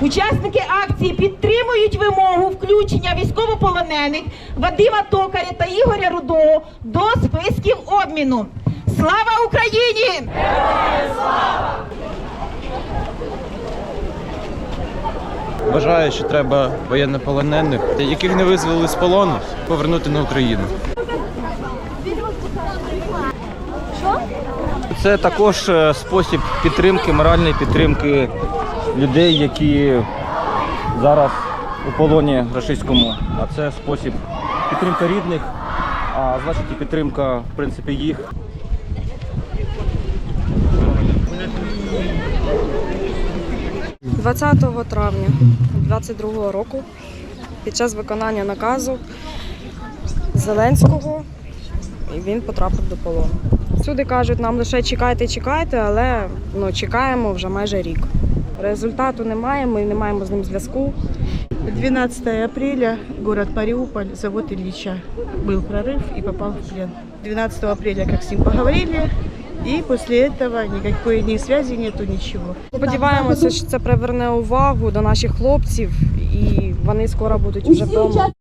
Учасники акції підтримують вимогу включення військовополонених Вадима Токаря та Ігоря Рудого до списків обміну. Слава Україні! Вважаю, що треба воєннополонених, яких не визволили з полону, повернути на Україну. Це також е, спосіб підтримки, моральної підтримки людей, які зараз у полоні рашистському. А це спосіб підтримка рідних, а значить і підтримка, в принципі, їх. – 20 травня 22 року під час виконання наказу Зеленського і він потрапив до полону. Всюди кажуть, нам лише чекайте, чекайте, але ну, чекаємо вже майже рік. Результату немає, ми не маємо з ним зв'язку. 12 апреля, город Мариуполь, завод Ильича. Был прорыв и попал в плен. 12 апреля, как с ним поговорили, и после этого никакой ни связи нету, ничего. Сподіваємося, що це приверне увагу до наших хлопців і вони скоро будуть вже вдома.